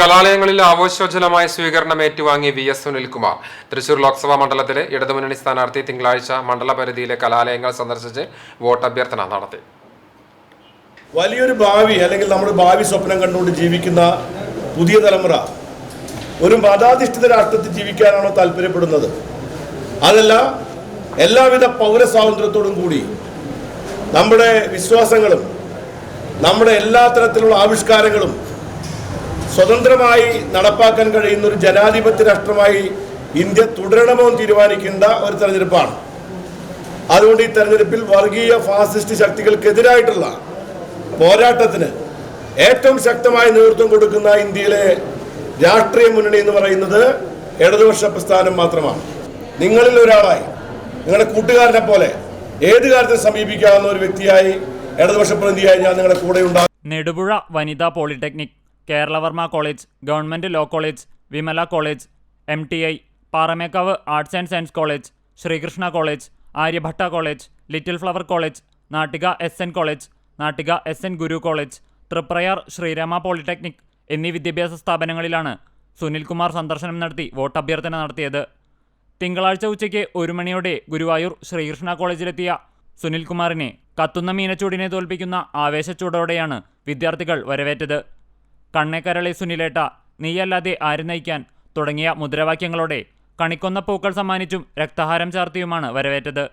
കലാലയങ്ങളിൽ ആവേശോജ്വലമായ സ്വീകരണം ഏറ്റുവാങ്ങി വി എസ് സുനിൽകുമാർ. തൃശൂർ ലോക്സഭാ മണ്ഡലത്തിലെ ഇടതുമുന്നണി സ്ഥാനാർത്ഥി തിങ്കളാഴ്ച മണ്ഡല പരിധിയിലെ കലാലയങ്ങൾ സന്ദർശിച്ച് വോട്ടഭ്യർത്ഥന നടത്തി. വലിയൊരു ഭാവി അല്ലെങ്കിൽ നമ്മുടെ ഭാവി സ്വപ്നം കണ്ടുകൊണ്ട് ജീവിക്കുന്ന പുതിയ തലമുറ ഒരു മതാധിഷ്ഠിത രാഷ്ട്രത്തിൽ ജീവിക്കാനാണോ താല്പര്യപ്പെടുന്നത്? അതല്ല എല്ലാവിധ പൗരസ്വാതന്ത്ര്യത്തോടും കൂടി നമ്മുടെ വിശ്വാസങ്ങളും നമ്മുടെ എല്ലാ തരത്തിലുള്ള ആവിഷ്കാരങ്ങളും സ്വതന്ത്രമായി നടപ്പാക്കാൻ കഴിയുന്ന ഒരു ജനാധിപത്യ രാഷ്ട്രമായി ഇന്ത്യ തുടരണമോ എന്ന് തീരുമാനിക്കേണ്ട ഒരു തെരഞ്ഞെടുപ്പാണ്. അതുകൊണ്ട് ഈ തെരഞ്ഞെടുപ്പിൽ വർഗീയ ഫാസിസ്റ്റ് ശക്തികൾക്കെതിരായിട്ടുള്ള പോരാട്ടത്തിന് ഏറ്റവും ശക്തമായ നേതൃത്വം കൊടുക്കുന്ന ഇന്ത്യയിലെ രാഷ്ട്രീയ മുന്നണി എന്ന് പറയുന്നത് ഇടതുപക്ഷ പ്രസ്ഥാനം മാത്രമാണ്. നിങ്ങളിൽ ഒരാളായി നിങ്ങളുടെ കൂട്ടുകാരനെ പോലെ ഏത് കാര്യത്തിൽ സമീപിക്കാവുന്ന ഒരു വ്യക്തിയായി ഇടതുപക്ഷ പ്രതിനിധിയായി ഞാൻ നിങ്ങളുടെ കൂടെ ഉണ്ടാകും. Nedupuzha Vanitha polytechnic Keralavarma college government law college Vimala college M T I Paramekkavu arts and science college Sreekrishna college Aryabhatta college little flower college Nattika S N college Nattika S N Guru college Triprayar Sreerama polytechnic എന്നീ വിദ്യാഭ്യാസ സ്ഥാപനങ്ങളിലാണ് സുനിൽകുമാർ സന്ദർശനം നടത്തി vote അഭ്യർത്ഥന നടത്തിയത്. തിങ്കളാഴ്ച ഉച്ചയ്ക്ക് ഒരു മണിയോടെ ഗുരുവായൂർ ശ്രീകൃഷ്ണ കോളേജിലെത്തിയ സുനിൽകുമാറിനെ കത്തുന്ന മീനച്ചൂടിനെ തോൽപ്പിക്കുന്ന ആവേശച്ചൂടോടെയാണ് വിദ്യാർത്ഥികൾ വരവേറ്റത്. കണ്ണേക്കരളെ സുനിലേട്ട നീയല്ലാതെ ആര് നയിക്കാൻ തുടങ്ങിയ മുദ്രാവാക്യങ്ങളോടെ കണിക്കൊന്ന പൂക്കൾ സമ്മാനിച്ചും രക്തഹാരം ചാർത്തിയുമാണ് വരവേറ്റത്.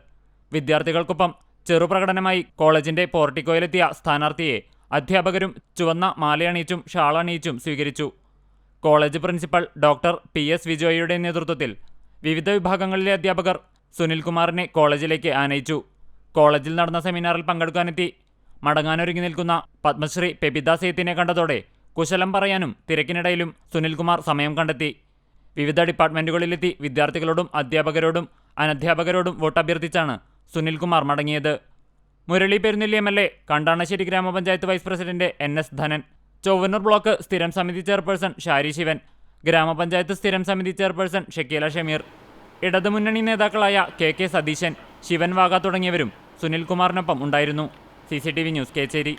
വിദ്യാർത്ഥികൾക്കൊപ്പം ചെറുപ്രകടനമായി കോളേജിന്റെ പോർട്ടിക്കോയിലെത്തിയ സ്ഥാനാർത്ഥിയെ അധ്യാപകരും ചുവന്ന മാലയണിയിച്ചും ഷാളണിയിച്ചും സ്വീകരിച്ചു. College principal doctor P. S. വിജോയിയുടെ നേതൃത്വത്തിൽ വിവിധ വിഭാഗങ്ങളിലെ അധ്യാപകർ സുനിൽകുമാറിനെ കോളേജിലേക്ക് ആനയിച്ചു. കോളേജിൽ നടന്ന സെമിനാറിൽ പങ്കെടുക്കാനെത്തി മടങ്ങാനൊരുങ്ങി നിൽക്കുന്ന പത്മശ്രീ പെബിത സേത്തിനെ കണ്ടതോടെ കുശലം പറയാനും തിരക്കിനിടയിലും സുനിൽകുമാർ സമയം കണ്ടെത്തി. വിവിധ ഡിപ്പാർട്ട്മെന്റുകളിലെത്തി വിദ്യാർത്ഥികളോടും അധ്യാപകരോടും അനധ്യാപകരോടും വോട്ടഭ്യർത്ഥിച്ചാണ് സുനിൽകുമാർ മടങ്ങിയത്. Murali Perunnelli M L A Kandanassery ഗ്രാമപഞ്ചായത്ത് vice president N S Dhanan Chowwannur block സ്ഥിരം സമിതി ചെയർപേഴ്സൺ ഷാരി ശിവൻ ഗ്രാമപഞ്ചായത്ത് സ്ഥിരം സമിതി ചെയർപേഴ്സൺ ഷക്കീല ഷമീർ ഇടതുമുന്നണി നേതാക്കളായ കെ കെ സതീശൻ ശിവൻ വാഗ തുടങ്ങിയവരും സുനിൽകുമാറിനൊപ്പം ഉണ്ടായിരുന്നു. C C T V news Kechery.